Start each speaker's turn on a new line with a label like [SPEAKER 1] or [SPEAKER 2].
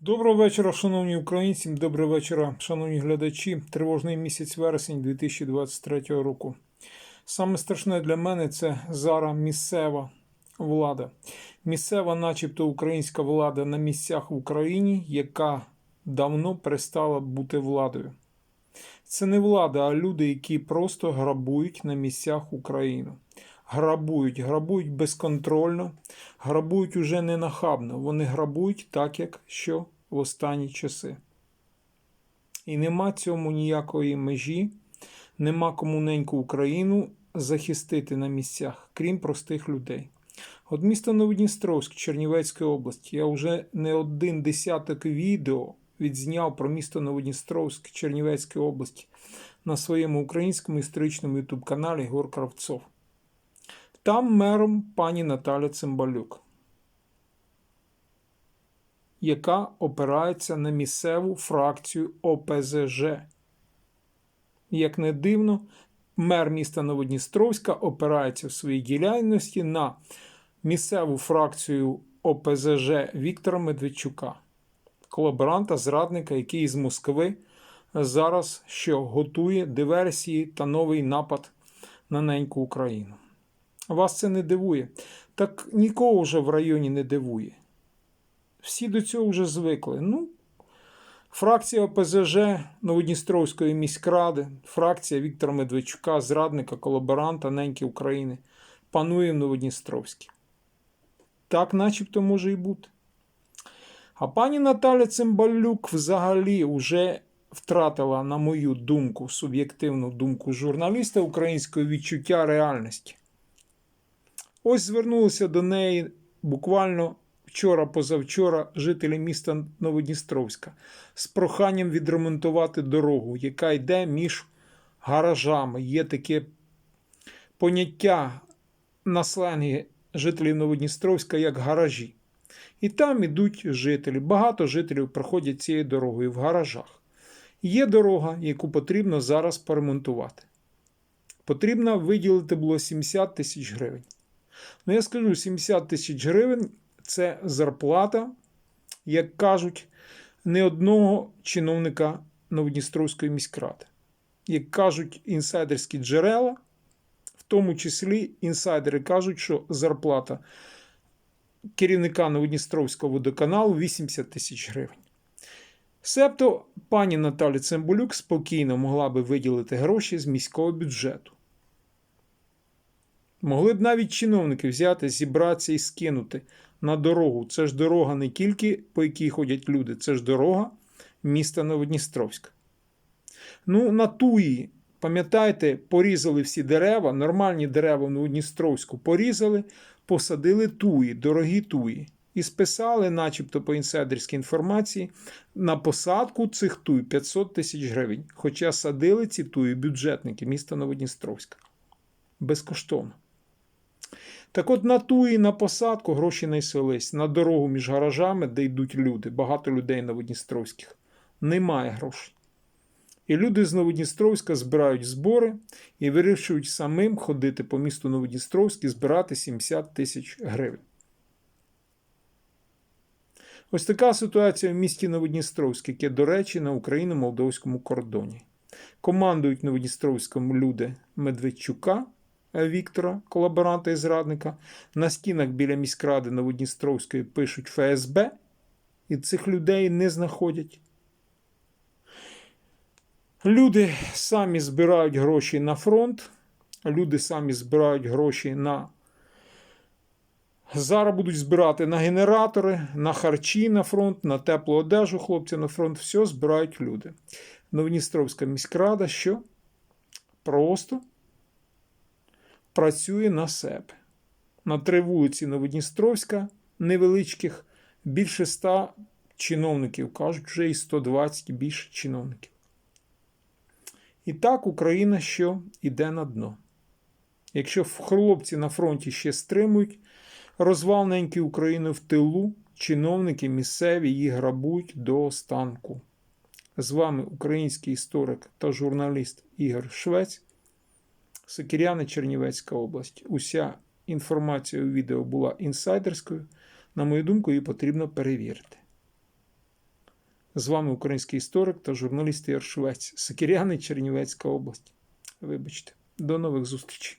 [SPEAKER 1] Доброго вечора, шановні українці. Доброго вечора, шановні глядачі. Тривожний місяць вересень 2023 року. Саме страшне для мене це зараз місцева влада. Місцева, начебто, українська влада на місцях в Україні, яка давно перестала бути владою. Це не влада, а люди, які просто грабують на місцях Україну. Грабують, грабують безконтрольно, грабують уже не нахабно. Вони грабують так, як що в останні часи. І нема цьому ніякої межі, нема кому неньку Україну захистити на місцях, крім простих людей. От місто Новодністровськ Чернівецької області. Я вже не один десяток відео відзняв про місто Новодністровськ Чернівецької області на своєму українському історичному ютуб-каналі Гор Кравцов. Там мером пані Наталя Цимбалюк, яка опирається на місцеву фракцію ОПЗЖ. Як не дивно, мер міста Новодністровська опирається в своїй діяльності на місцеву фракцію ОПЗЖ Віктора Медведчука, колаборанта, зрадника, який з Москви зараз що готує диверсії та новий напад на неньку Україну. Вас це не дивує. Так нікого вже в районі не дивує. Всі до цього вже звикли. Ну, фракція ОПЗЖ Новодністровської міськради, фракція Віктора Медведчука, зрадника, колаборанта неньки України, панує в Новодністровській. Так, начебто, може і бути. А пані Наталя Цимбалюк взагалі вже втратила, на мою думку, суб'єктивну думку журналіста українського відчуття реальності. Ось звернулися до неї буквально вчора-позавчора жителі міста Новодністровська з проханням відремонтувати дорогу, яка йде між гаражами. Є таке поняття на сленгі жителів Новодністровська як гаражі. І там ідуть жителі. Багато жителів проходять цією дорогою в гаражах. Є дорога, яку потрібно зараз поремонтувати. Потрібно виділити було 70 тисяч гривень. Ну, я скажу, 70 тисяч гривень це зарплата, як кажуть, не одного чиновника Новодністровської міськради. Як кажуть інсайдерські джерела, в тому числі інсайдери кажуть, що зарплата керівника Новодністровського водоканалу 80 тисяч гривень. Себто пані Наталі Цимбулюк спокійно могла би виділити гроші з міського бюджету. Могли б навіть чиновники взяти, зібратися і скинути на дорогу. Це ж дорога не тільки по якій ходять люди, це ж дорога міста Новодністровська. Ну, на Туї, пам'ятаєте, порізали всі дерева, нормальні дерева в Новодністровську порізали, посадили туї, дорогі туї. І списали, начебто по інсайдерській інформації, на посадку цих туй 500 тисяч гривень. Хоча садили ці туї бюджетники міста Новодністровська. Безкоштовно. Так от на ту і на посадку гроші не йшлись. На дорогу між гаражами, де йдуть люди, багато людей новодністровських. Немає грошей. І люди з Новодністровська збирають збори і вирішують самим ходити по місту Новодністровське, збирати 70 тисяч гривень. Ось така ситуація в місті Новодністровське, яке, до речі, на Україно-молдовському кордоні. Командують Новодністровському люди Медведчука. Віктора, колаборанта і зрадника. На стінах біля міськради Новодністровської пишуть ФСБ, і цих людей не знаходять. Люди самі збирають гроші на фронт, люди самі збирають гроші на. Зараз будуть збирати на генератори, на харчі на фронт, на теплу одежу хлопці на фронт. Все збирають люди. Новодністровська міськрада, що просто працює на себе. На три вулиці Новодністровська, невеличких, більше ста чиновників, кажуть, вже і 120 більше чиновників. І так Україна що йде на дно. Якщо хлопці на фронті ще стримують розвал неньки України в тилу, чиновники місцеві їх грабують до останку. З вами український історик та журналіст Ігор Швець. Сокиряни Чернівецька область. Уся інформація у відео була інсайдерською. На мою думку, її потрібно перевірити. З вами український історик та журналіст Ігор Швець, Сокиряни, Чернівецька область. Вибачте, до нових зустрічей.